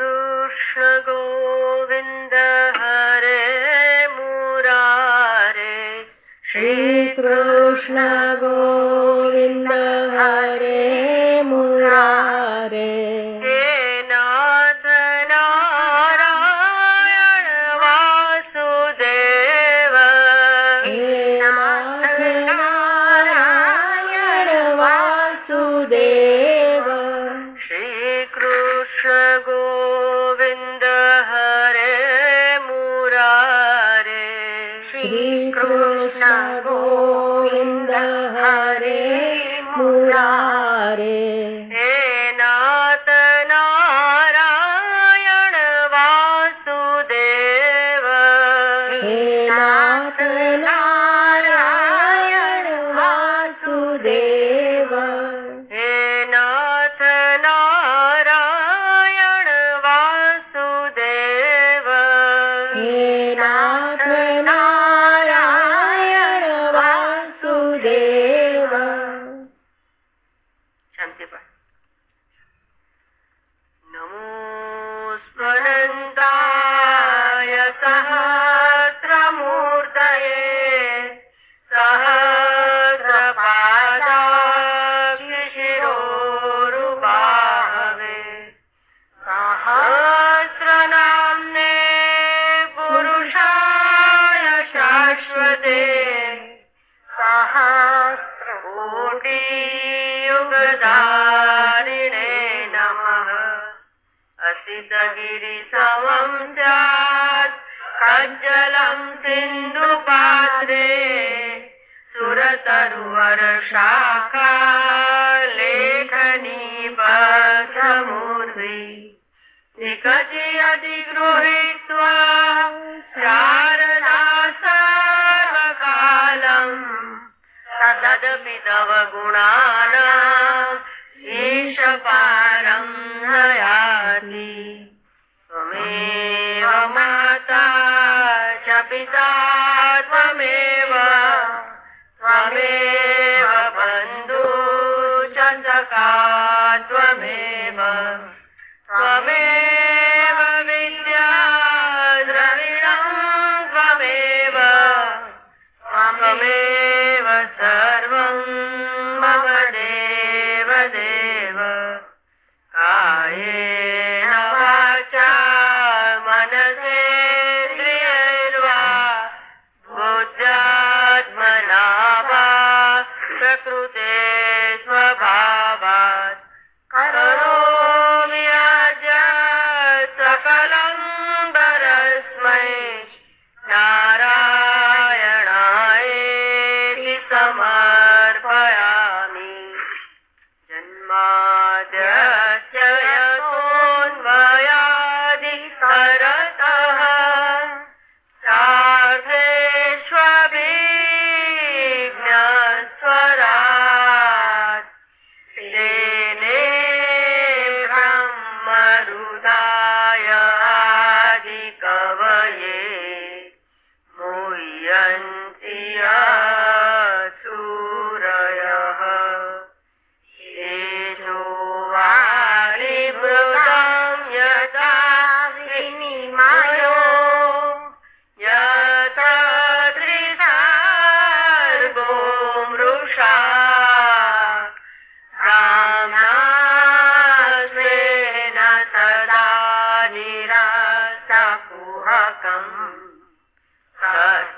कृष्णगोविन्द हरे मुरारे। श्रीकृष्ण। हरे पूर्वे निकटे अधिगृहीत्वा शारदासारकालम्। तददमिदवगुणानाम् एष पारम् त्वमेव माता च पिता त्वमेव। त्वमेव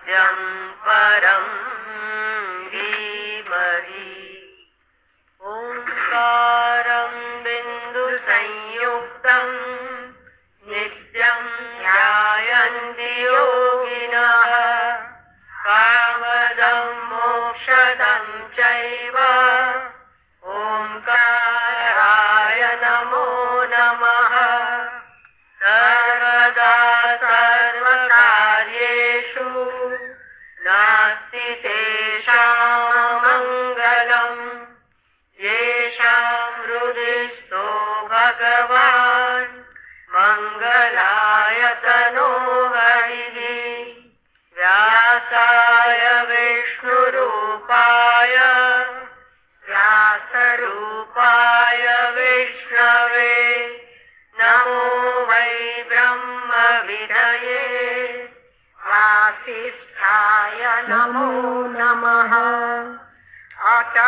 त्यम् परम्।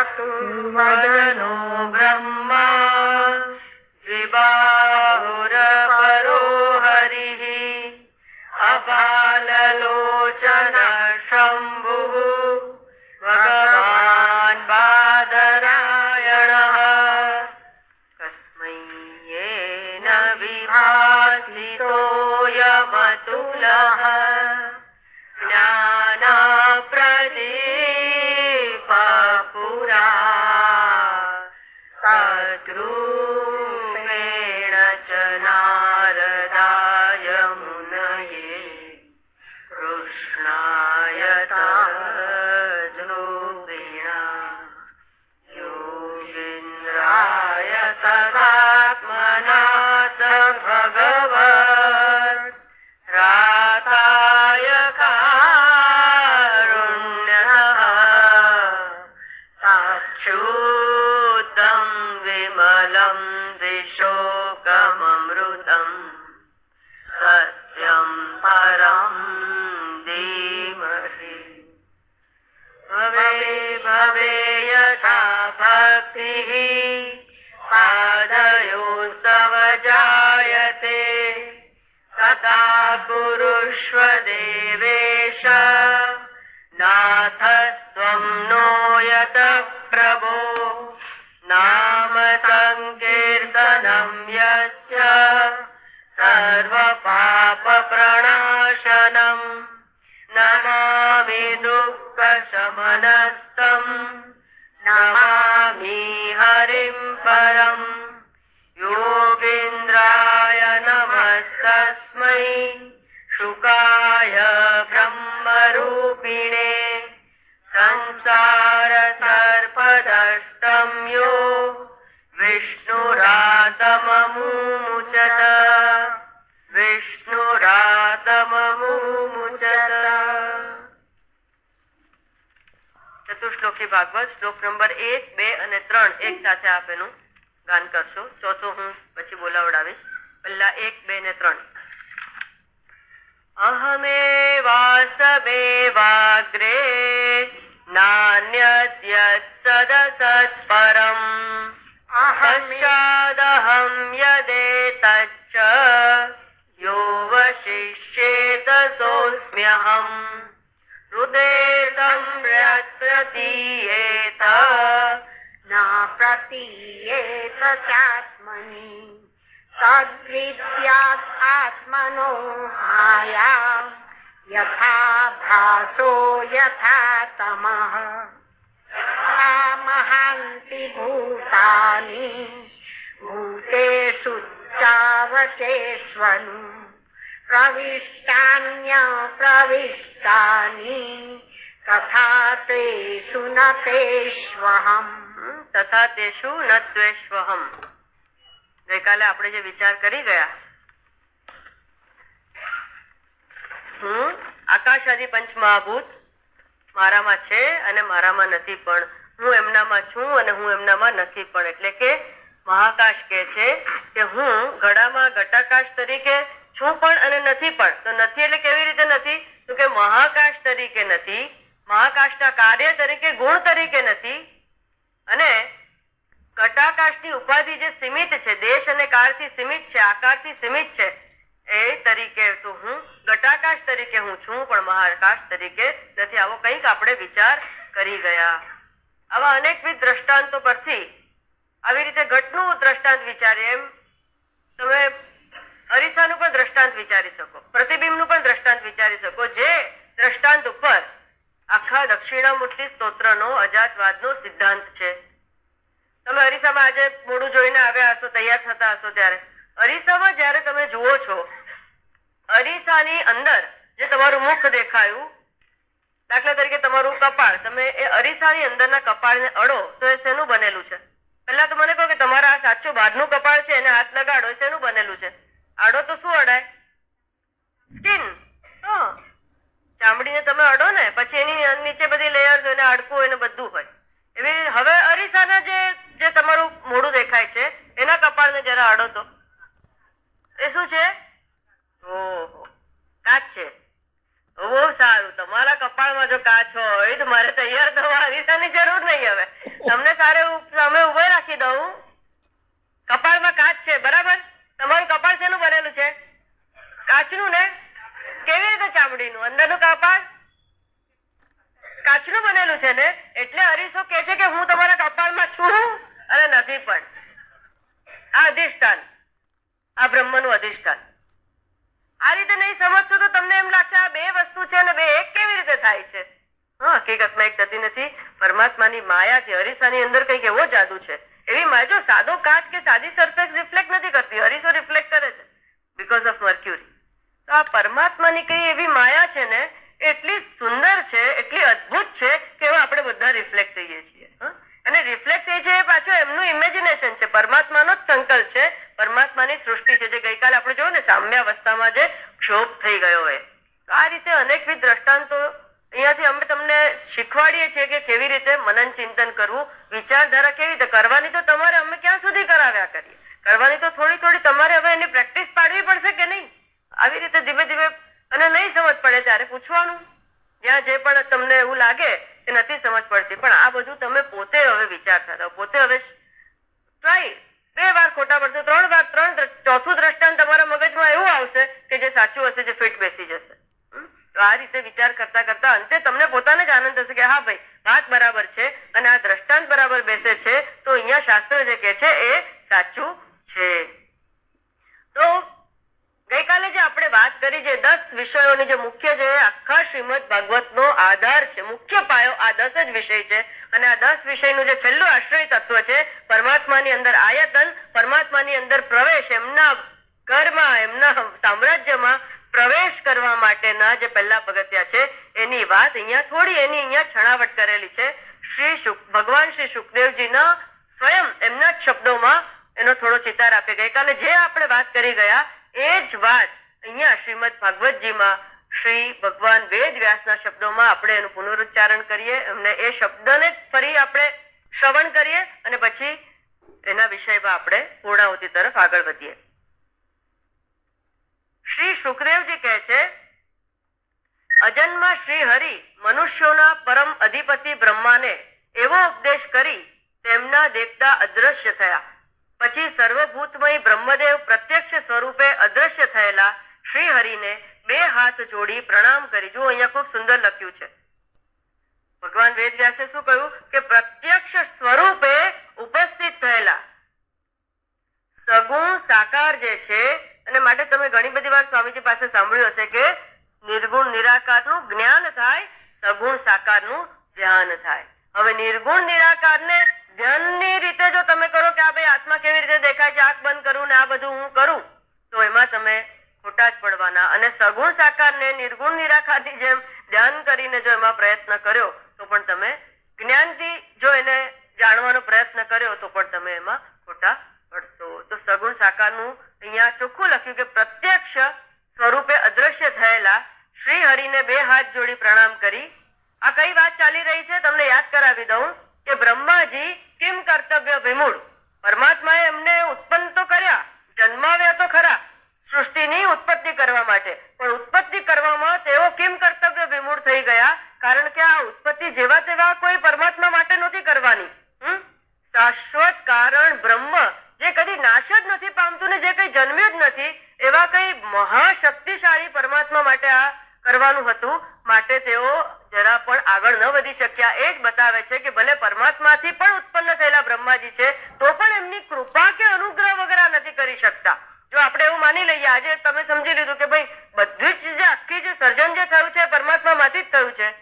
चतुर्वदनो ब्रह्मा त्रिबाहुरपरो हरिः अबालोचनसम् فذبح प्रभो। नाम सङ्कीर्तनं यस्य सर्वपापप्रणाशनम् गम्यो વિષ્ણુરાતમમુચત ચતુશ્લોકી ભાગવત, શ્લોક નંબર એક, બે અને ત્રણ એક સાથે આપેલું ગાન કરશો. ચોથો હું પછી બોલાવડાવીશ. પહેલા એક, બે ને ત્રણ. અહમે વાસ બે વાગ્રે नान्यद्यत्सदसत् परम् अहं यदेतच्च यो वशिष्येतसोऽस्म्यहम् हृदेतं यत् प्रतीयेत न प्रतीयेत चात्मनि। तद्विद्यात् आत्मनो माया યથા ભાસો યથા તમઃ આ મહાંતિ ભૂતાનિ ભૂતેષુ ચાવચેસ્વનુ પ્રવિષ્ટાન્ય પ્રવિષ્ટાનિ તથા તે ન તેષ્વહમ તથા તેષુ ન ત્વેષ્વહમ ગઈકાલે આપણે જે વિચાર કરી ગયા હું આકાશ પંચમહાભૂત. મારામાં છે અને મારામાં નથી પણ હું એમનામાં છું અને હું એમનામાં નથી પણ. એટલે કે મહાકાશ કે છે કે હું ઘડામાં ઘટાકાશ તરીકે છું પણ અને નથી પણ. તો નથી એટલે કેવી રીતે નથી? તો કે મહાકાશ તરીકે નથી, મહાકાશના કાર્ય તરીકે, ગુણ તરીકે નથી. અને ઘટાકાશની ઉપાધિ જે સીમિત છે, દેશ અને કાળથી સીમિત છે, આકારથી સીમિત છે એ તરીકે તો હું ઘટાકાશ તરીકે હું છું, પણ મહાકાશ તરીકે નથી. આવો કંઈક આપણે વિચાર કરી ગયા. આવા અનેકવિધ દ્રષ્ટાંતો પરથી આવી રીતે ઘટનું દ્રષ્ટાંત વિચારીએ એમ. તમે અરીસાનું પણ દ્રષ્ટાંત વિચારી શકો, પ્રતિબિંબનું પણ દ્રષ્ટાંત વિચારી શકો. જે દ્રષ્ટાંત ઉપર આખા દક્ષિણામૂર્તિ સ્તોત્રનો, અજાતવાદનો સિદ્ધાંત છે. તમે અરીસામાં આજે મોડું જોઈને આવ્યા હશો, તૈયાર થતા હશો ત્યારે. અરીસામાં જ્યારે તમે જુઓ છો, અરીસાની અંદર જે તમારું મુખ દેખાયું, દાખલા તરીકે તમારું કપાળ, તમે એ અરીસાની અંદરના કપાળને અડો તો એ શેનું બનેલું છે? પહેલા તો મને કહો કે તમારા આ સાચું બહારનું કપાળ છે, એને હાથ લગાડો, એ શેનું બનેલું છે? આડો તો શું અડાય? સ્કિન. ચામડીને તમે અડો ને, પછી એની નીચે બધી લેયર્સ હોય ને હાડકું હોય ને બધું હોય. એવી હવે અરીસાના જે જે તમારું મોઢું દેખાય છે, એના કપાળને જરા અડો તો એ શું છે ઓહો કાચ છે બહુ સારું તમારા કપાળમાં જો કાચ હોય તો મારે તૈયાર થવા અરીસાની જરૂર નહીં હવે. તમને સારે સામે ઊભો રાખી દઉં. કપાળમાં કાચ છે, બરાબર? તમારું કપાળ શેનું બનેલું છે? કાચનું ને? કેવી રીતે ચામડીનું? અંદરનું કપાળ? કાચનું બનેલું છે ને? એટલે અરીસો કે છે કે હું તમારા કપાળમાં છું અને નથી પણ. આ અધિષ્ઠાન. આ બ્રહ્મનું અધિષ્ઠાન. આ રીતે નહીં સમજશો તો તમને એમ લાગશે આ બે વસ્તુ છે અને બે એક કેવી રીતે થાય છે? હકીકતમાં એક થતી નથી. પરમાત્માની માયા છે અરીસાની અંદર કંઈક એવો જાદુ છે. એવી માયા જો સાદો કાચ કે સાદી સરફેસ રિફ્લેક્ટ નથી કરતી, અરીસો રિફ્લેક્ટ કરે છે. બીકોઝ ઓફ મર્ક્યુરી તો આ પરમાત્માની કઈ એવી માયા છે ને, એટલી સુંદર છે, એટલી અદ્ભુત છે કે એવા આપણે બધા રિફ્લેક્ટ થઈએ છીએ? અને રિફ્લેક્ટ થઈ છે એ પાછું એમનું ઇમેજિનેશન છે. પરમાત્માનો જ સંકલ્પ છે. પરમાત્માની સૃષ્ટિ છે. જે ગઈકાલે આપણે જોયું ને, સામ્યાવસ્થામાં જે ક્ષોભ થઈ ગયો તો આ રીતે અનેકવિધ દ્રષ્ટાંતો અહીંયાથી અમે તમને શીખવાડીએ છીએ કે કેવી રીતે મનન ચિંતન કરવું. વિચારધારા કેવી રીતે? કરવાની તો તમારે અમે ક્યાં સુધી કરાવ્યા કરીએ? કરવાની તો થોડી થોડી તમારે હવે એની પ્રેક્ટિસ પાડવી પડશે કે નહીં? આવી રીતે ધીમે ધીમે અને નહીં સમજ પડે ત્યારે પૂછવાનું. જ્યાં જે પણ તમને એવું લાગે કે નથી સમજ પડતી, પણ આ બધું તમે પોતે હવે વિચારતા રહો પોતે હવે ટ્રાય બે વાર ખોટા પડશે, ત્રણ વાર, ત્રણ ચોથું દ્રષ્ટાંત તમારા મગજમાં એવું આવશે કે જે સાચું હશે, જે ફિટ બેસી જશે? તો આ રીતે વિચાર કરતા કરતા અંતે તમને પોતાને જ આનંદ થશે કે હા ભાઈ, વાત બરાબર છે અને આ દ્રષ્ટાંત બરાબર બેસે છે, તો અહીંયા શાસ્ત્ર જે કે છે એ સાચું છે. તો ગઈકાલે જે આપણે વાત કરી જે દસ વિષયોની જે મુખ્ય જે આખા શ્રીમદ ભાગવતનો આધાર છે, મુખ્ય પાયો આ દસ જ વિષય છે અને આ દસ વિષયનું જે છેલ્લું આશ્રય તત્વ છે, પરમાત્માની અંદર આયતન, પરમાત્માની અંદર પ્રવેશ, એમના ઘરમાં એમના સામ્રાજ્યમાં પ્રવેશ કરવા માટેના જે પહેલા પગથિયા છે, એની વાત અહીંયા થોડી એની અહીંયા છણાવટ કરેલી છે. શ્રી ભગવાન શ્રી સુખદેવજીના સ્વયં એમના જ શબ્દોમાં એનો થોડો ચિતાર આપી ગઈકાલે જે આપણે વાત કરી ગયા, એ જ વાત અહીંયા શ્રીમદ ભાગવતજીમાં શ્રી ભગવાન વેદ વ્યાસના શબ્દોમાં આપણે એનું પુનરુચ્ચારણ કરીએ, એમને એ શબ્દને ફરી આપણે શ્રવણ કરીએ અને પછી એના વિષયમાં આપણે પૂર્ણાહુતિ તરફ આગળ વધીએ. શ્રી સુખદેવજી કહે છે, અજન્મ શ્રી હરિ મનુષ્યોના પરમ અધિપતિ બ્રહ્માને એવો ઉપદેશ કરી તેમના દેવતા અદ્રશ્ય થયા. પછી સર્વભૂતમય બ્રહ્મદેવ પ્રત્યક્ષ સ્વરૂપે અદ્રશ્ય થયેલા શ્રી હરિને બે હાથ જોડી પ્રણામ કરી. જો અહીંયા ખૂબ સુંદર લખ્યું છે. ભગવાન વેદ વ્યાસે શું કહ્યું? કે પ્રત્યક્ષ સ્વરૂપે ઉપસ્થિત થયેલા સગુણ સાકાર જે છે અને માટે તમે ઘણી બધી વાર સ્વામીજી પાસે સાંભળ્યું હશે કે નિર્ગુણ નિરાકારનું જ્ઞાન થાય, સગુણ સાકારનું ધ્યાન થાય. હવે નિર્ગુણ નિરાકારને ધ્યાનની રીતે જો તમે કરો કે આ ભાઈ આત્મા કેવી રીતે દેખાય છે, આંખ બંધ કરું ને આ બધું હું કરું, તો એમાં તમે ખોટા જ પડવાના. અને સગુણ સાકારને નિર્ગુણ નિરાકારની જેમ ધ્યાન કરીને જો એમાં પ્રયત્ન કર્યો, તો પણ તમે જ્ઞાનથી જો એને જાણવાનો પ્રયત્ન કર્યો, તો પણ તમે એમાં ખોટા પડશો. તો સગુણ સાકારનું અહીંયા ચોખ્ખું લખ્યું કે પ્રત્યક્ષ સ્વરૂપે અદ્રશ્ય થયેલા શ્રી હરિને બે હાથ જોડી પ્રણામ કરી, આ કઈ વાત ચાલી રહી છે? તમને યાદ કરાવી દઉં કે બ્રહ્માજી કેમ કર્તવ્ય વિમૂળ? પરમાત્માએ એમને ઉત્પન્ન તો કર્યા, જન્માવ્યા તો ખરા, સૃષ્ટિની ઉત્પત્તિ કરવા માટે. પણ ઉત્પત્તિ કરવામાં તેઓ કેમ કર્તવ્ય વિમૂઢ થઈ ગયા, કારણ કે આ ઉત્પત્તિ જેવા તેવા કોઈ પરમાત્મા માટે નહોતી કરવાની? શાશ્વત કારણ બ્રહ્મ જે કદી નાશ જ નથી પામતું ને જે કઈ જન્મ્યું જ નથી, એવા કઈ મહાશક્તિશાળી પરમાત્મા માટે આ કરવાનું હતું. માટે તેઓ જરા પણ આગળ ન વધી શક્યા. એ જ બતાવે છે કે ભલે પરમાત્માથી પણ ઉત્પન્ન થયેલા બ્રહ્માજી છે, તો પણ એમની કૃપા કે અનુગ્રહ વગેરે નથી કરી શકતા. જો આપણે એવું માની લઈએ, આજે તમે સમજી લીધું કે ભાઈ, બધું જ જે આખી જે સર્જન જે થયું છે, પરમાત્મામાંથી જ થયું છે.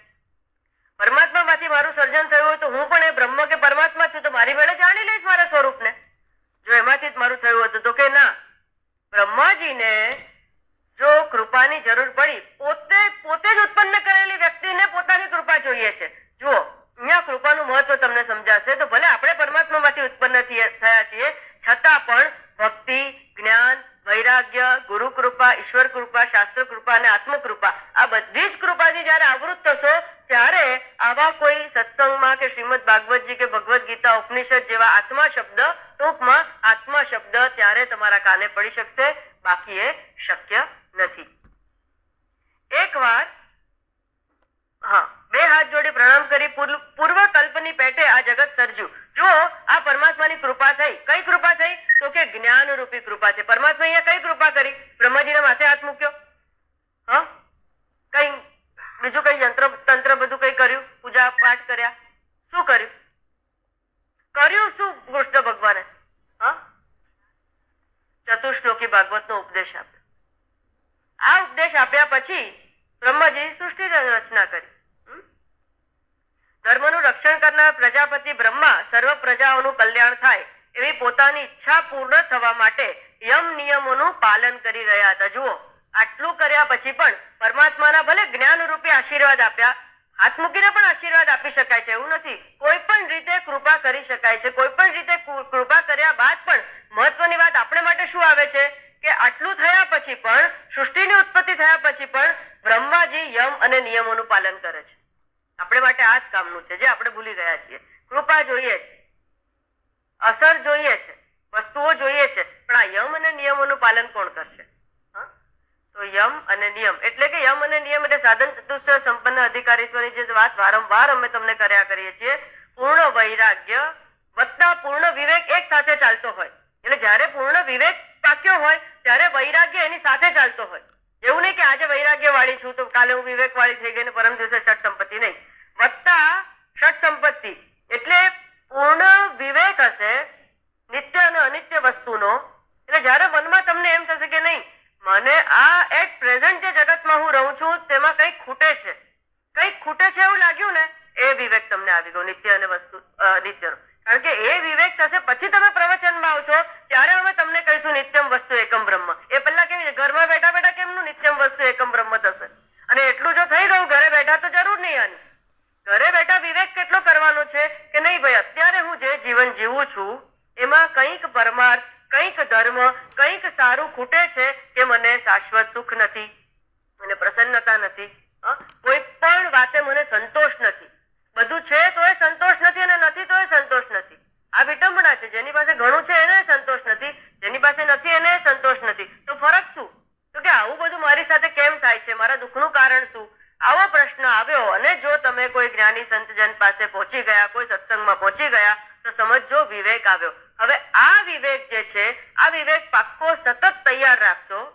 પરમાત્મા માંથી મારું સર્જન થયું હોય તો હું પણ એ બ્રહ્મ કે પરમાત્મા છું, તો મારી વેળે જાણી લઈશ મારા સ્વરૂપને. જો એમાંથી જ મારું થયું હતું તો કે ના. બ્રહ્માજીને જો કૃપાની જરૂર પડી, પોતે પોતે જ ઉત્પન્ન કરેલી વ્યક્તિને પોતાની કૃપા જોઈએ છે. જુઓ, અહીંયા કૃપાનું મહત્વ તમને સમજાશે તો ભલે આપણે પરમાત્મામાંથી ઉત્પન્ન થઈએ- થયા છીએ, છતાં પણ ભક્તિ, જ્ઞાન, વૈરાગ્ય, ગુરુ કૃપા, ઈશ્વર કૃપા, શાસ્ત્ર કૃપા અને આત્મ કૃપા આ બધી જ કૃપાથી જ્યારે આવૃત થશો, ત્યારે આવા કોઈ સત્સંગમાં કે શ્રીમદ ભાગવતજી કે ભગવદ ગીતા ઉપનિષદ જેવા આત્મા શબ્દ ટૂંકમાં આત્મા શબ્દ ત્યારે તમારા કાને પડી શકશે બાકી એ શક્ય નથી. એકવાર, હા, બે હાથ જોડી પ્રણામ કરી પૂર્વ- કલ્પની પેટે આ જગત સર્જ્યું. જુઓ, આ પરમાત્માની કૃપા થઈ. કઈ કૃપા થઈ? તો કે જ્ઞાન રૂપી કૃપા છે પરમાત્મા અહીંયા કઈ કૃપા કરી? બ્રહ્માજીના માથે હાથ મૂક્યો? હા? કઈ, બીજું કઈ યંત્ર, તંત્ર બધું કઈ કર્યું? પૂજા પાઠ કર્યા? શું કર્યું? કર્યું શું કૃષ્ણ ભગવાને? હા? ચતુશ્લોકી ભાગવતનો ઉપદેશ આપ્યો. આ ઉપદેશ આપ્યા પછી બ્રહ્માજી સૃષ્ટિ રચના કરી? ધર્મનું રક્ષણ કરનાર પ્રજાપતિ બ્રહ્મા સર્વ પ્રજાઓનું કલ્યાણ થાય એવી પોતાની ઈચ્છા પૂર્ણ થવા માટે યમ નિયમોનું પાલન કરી રહ્યા હતા. જુઓ, આટલું કર્યા પછી પણ પરમાત્માના ભલે જ્ઞાન રૂપે આશીર્વાદ આપ્યા હાથ મૂકીને પણ આશીર્વાદ આપી શકાય છે, એવું નથી. કોઈ પણ રીતે કૃપા કરી શકાય છે, કોઈ પણ રીતે કૃપા કર્યા બાદ પણ મહત્વની વાત આપણે માટે શું આવે છે? કે આટલું થયા પછી પણ, સૃષ્ટિની ઉત્પત્તિ થયા પછી પણ બ્રહ્માજી યમ અને નિયમોનું પાલન કરે છે. આપણે માટે આ જ કામનું છે, જે આપણે ભૂલી ગયા છીએ. કૃપા જોઈએ છે, અસર જોઈએ છે, વસ્તુઓ જોઈએ છે, પણ આ યમ અને નિયમોનું પાલન કોણ કરશે? યમ અને નિયમ. એટલે કે યમ અને નિયમ એટલે સાધન ચતુષ્ટ સંપન્ન અધિકારીત્વની જે વાત વારંવાર અમે તમને કર્યા કરીએ છીએ, પૂર્ણ વૈરાગ્ય વત્તા પૂર્ણ વિવેક એક સાથે ચાલતો હોય. એટલે જ્યારે પૂર્ણ વિવેક પાક્યો હોય, ત્યારે વૈરાગ્ય એની સાથે ચાલતો હોય. એવું નહીં કે આજે વૈરાગ્ય વાળી છું તો કાલે હું વિવેક વાળી થઈ ગઈ પરમ દિવસે ષટ સંપત્તિ નહીં. વત્તા ષટ સંપત્તિ એટલે પૂર્ણ વિવેક હશે નિત્ય અને અનિત્ય વસ્તુનો એટલે જ્યારે મનમાં તમને એમ થશે કે નહીં મને આ એટ પ્રેઝન્ટ જે જગતમાં હું રહું છું, તેમાં કંઈક ખૂટે છે. કંઈક ખૂટે છે એવું લાગ્યું ને, એ વિવેક તમને આવી ગયો નિત્ય અને વસ્તુ નિત્યનો. કારણ કે એ વિવેક થશે, પછી તમે પ્રવચનમાં આવશો, ત્યારે અમે તમને કહીશું નિત્યમ વસ્તુ એકમ બ્રહ્મ. એ પહેલા કેવી છે, ઘરમાં બેઠા બેઠા કેમનું નિત્યમ વસ્તુ એકમ બ્રહ્મ થશે? અને એટલું જો થઈ ગયું ઘરે બેઠા તો જરૂર નહીં આની. ઘરે બેઠા વિવેક કેટલો કરવાનો છે કે નહીં ભાઈ, અત્યારે હું જે જીવન જીવું છું, એમાં કંઈક પરમાર્થ, કંઈક ધર્મ, કંઈક સારું ખૂટે છે કે મને શાશ્વત સુખ નથી મને પ્રસન્નતા નથી હં? કોઈ પણ વાતે મને સંતોષ નથી બધું છે તો એ સંતોષ નથી અને નથી તો એ સંતોષ નથી આ વિટંબણા છે જેની પાસે ઘણું છે એને સંતોષ નથી જેની પાસે નથી એને સંતોષ નથી તો ફરક શું તો કે આવું બધું મારી સાથે કેમ થાય છે મારા દુઃખનું કારણ શું આવો પ્રશ્ન આવ્યો અને જો તમે કોઈ જ્ઞાની સંતજન પાસે પહોંચી ગયા કોઈ સત્સંગમાં પહોંચી ગયા તો સમજો વિવેક આવ્યો હવે આ વિવેક જે છે આ વિવેક પાક્કો સતત તૈયાર રાખશો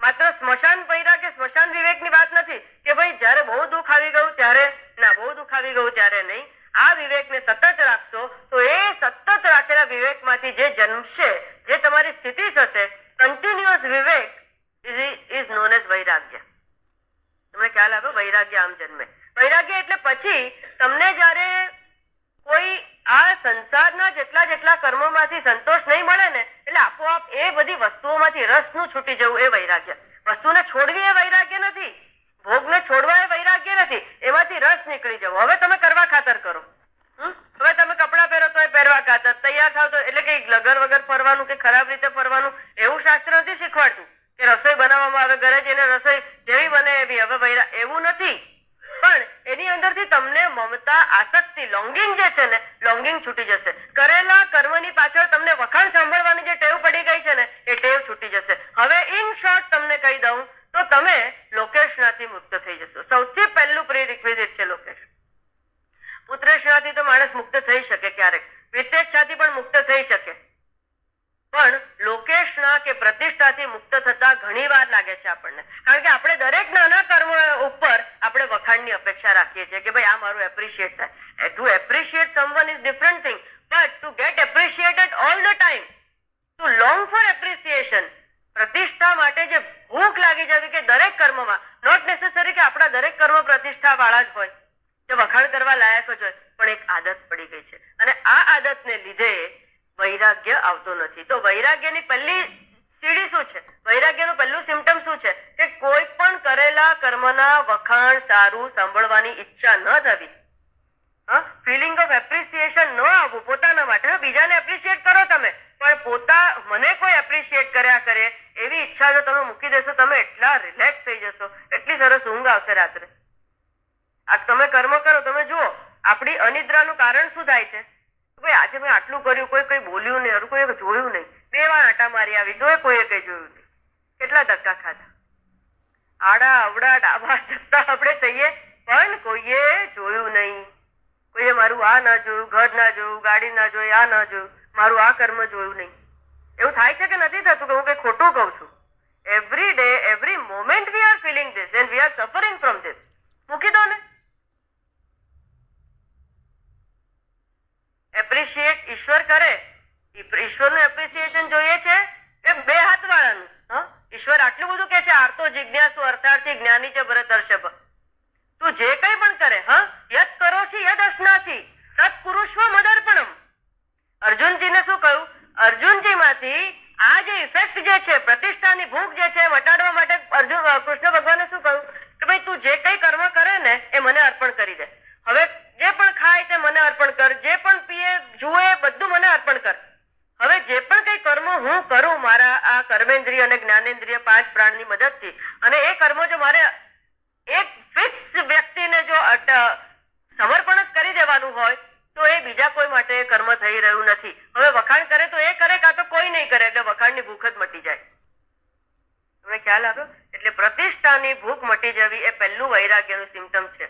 માત્ર સ્મશાન પૈરા કે સ્મશાન વિવેકની વાત નથી કે ભાઈ જ્યારે બહુ દુઃખ આવી ગયું ત્યારે ના બહુ દુઃખ આવી ગયું ત્યારે નહીં આ વિવેકને સતત રાખશો તો એ સતત રાખેલા વિવેકમાંથી જે જન્મશે જે તમારી સ્થિતિ થશે continuous vivek is known as vairagya તમને ખ્યાલ આવ્યો વૈરાગ્ય આમ જન્મે. વૈરાગ્ય એટલે પછી તમને જ્યારે કોઈ આ સંસારના જેટલા જેટલા કર્મોમાંથી સંતોષ નહીં મળે ને, એટલે આપોઆપ એ બધી વસ્તુઓમાંથી રસનું છૂટી જવું એ વૈરાગ્ય. વસ્તુને છોડવી એ વૈરાગ્ય નથી. ભોગને છોડવા એ વૈરાગ્ય નથી. એમાંથી રસ નીકળી જવો. હવે તમે કરવા ખાતર કરો? હવે તમે કપડાં પહેરો તો પહેરવા ખાતર તૈયાર થાવ તો એટલે કે લગર વગર ફરવાનું કે ખરાબ રીતે ફરવાનું, એવું શાસ્ત્ર નથી શીખવાડતું કે રસોઈ બનાવવામાં આવે, ઘરે જઈને રસોઈ જેવી બને એવી. હવે વૈરા એવું નથી. પણ એની અંદરથી તમને મમતા, આસક્તિ લોંગિંગ જે છે ને લોંગિંગ છૂટી જશે. કરેલા કર્મની પાછળ તમને વખાણ સાંભળવાની જે ટેવ પડી ગઈ છે ને, એ ટેવ છૂટી જશે. હવે ઇન શોર્ટ તમને કહી દઉં તો તમે લોકેશનાથી મુક્ત થઈ જશો. સૌથી પહેલું પ્રી રિક્વિઝિટ છે લોકેશ પુત્રેશનાથી તો માણસ મુક્ત થઈ શકે ક્યારેક વિતેચ્છાથી પણ મુક્ત થઈ શકે. પણ લોકેશના કે પ્રતિષ્ઠાથી મુક્ત થતા ઘણી વાર લાગે છે આપણને. કારણ કે આપણે દરેક નાના કર્મ ઉપર આપણે વખાણની અપેક્ષા રાખીએ છીએ કે ભાઈ આ મારું એપ્રિશિએટ થાય. To appreciate someone is different thing but to get appreciated all the time to long for appreciation પ્રતિષ્ઠા માટે જે ભૂખ લાગી જવી કે દરેક કર્મમાં નોટ નેસેસરી કે આપણા દરેક કર્મ પ્રતિષ્ઠા વાળા જ હોય. જે વખાણ કરવા લાયક જ હોય, પણ એક આદત પડી ગઈ છે. અને આ આદતને લીધે વૈરાગ્ય આવતો નથી. તો વૈરાગ્યની પહેલી સીડી શું છે? વૈરાગ્યનું પહેલું સિમ્ટમ શું છે? કે કોઈ પણ કરેલા કર્મના વખાણ સારું સાંભળવાની ઈચ્છા ન થવી ફિલિંગ ઓફ એપ્રિસિએશન ન આવવું, પોતાના માટે. બીજાને એપ્રિશિએટ કરો તમે, પણ પોતા, મને કોઈ એપ્રિશિએટ કર્યા કરે એવી ઈચ્છા જો તમે મૂકી દેશો, તમે એટલા રિલેક્સ થઈ જશો. એટલી સરસ ઊંઘ આવશે રાત્રે. તમે કર્મ કરો, તમે જુઓ, આપણી અનિદ્રાનું કારણ શું થાય છે? ભાઈ આજે મેં આટલું કર્યું, કોઈ કઈ બોલ્યું નહીં અરું કોઈ જોયું નહીં. બે વાર આંટા મારી આવી તોય કોઈએ કઈ જોયું નહીં. કેટલા ધક્કા ખાધા? આડા, અવડા, ડાબા જતા આપણે થઈએ, પણ કોઈએ જોયું નહીં. કોઈએ મારું આ ના જોયું, ઘર ના જોયું, ગાડી ના જોઈ, આ ના જોયું, મારું આ કર્મ જોયું નહીં. એવું થાય છે કે નથી થતું? કે હું કઈ ખોટું કહું છું? Every day every moment we are feeling this and we are suffering from this મૂકી દો ને. એપ્રિશિએટ ઈશ્વર કરે. ઈશ્વરનું એપ્રિશિએશન જોઈએ છે એ બે હાથ વાળાનું ઈશ્વર આટલું બધું કે છે આર્તો જિજ્ઞાસુ, અર્થાર્થી, જ્ઞાની છે ભરતર્ષભ તું જે કઈ પણ કરે, હા? કરો કરોશી, યદ અશ્નાસી તત પુરુષવ મદર્પણમ. અર્જુનજીને શું કહ્યું? અર્જુનજીમાંથી આ જે ઇફેક્ટ જે છે, પ્રતિષ્ઠાની ભૂખ જે છે મટાડવા માટે અર્જુન કૃષ્ણ ભગવાને શું કહ્યું? કે ભાઈ, તું જે કઈ કર્મ કરે ને, એ મને અર્પણ કરી દે. હવે જે પણ ખાય તે મને અર્પણ કર, જે પણ જુએ, બધું મને અર્પણ કર. હવે જે પણ કઈ કર્મ હું કરું મારા આ કર્મેન્દ્રિય અને જ્ઞાનેન્દ્રિય પાંચ પ્રાણની મદદથી, અને એ કર્મો જો મારે એક ફિક્સ વ્યક્તિને જો સમર્પણ જ કરી દેવાનું હોય, તો એ બીજા કોઈ માટે કર્મ થઈ રહ્યું નથી. હવે વખાણ કરે તો એ કરે, કાં તો કોઈ નહીં કરે, એટલે વખાણની ભૂખ જ મટી જાય. તમને ખ્યાલ આવ્યો એટલે પ્રતિષ્ઠાની ભૂખ મટી જવી એ પહેલું વૈરાગ્યનું સિમ્ટમ છે.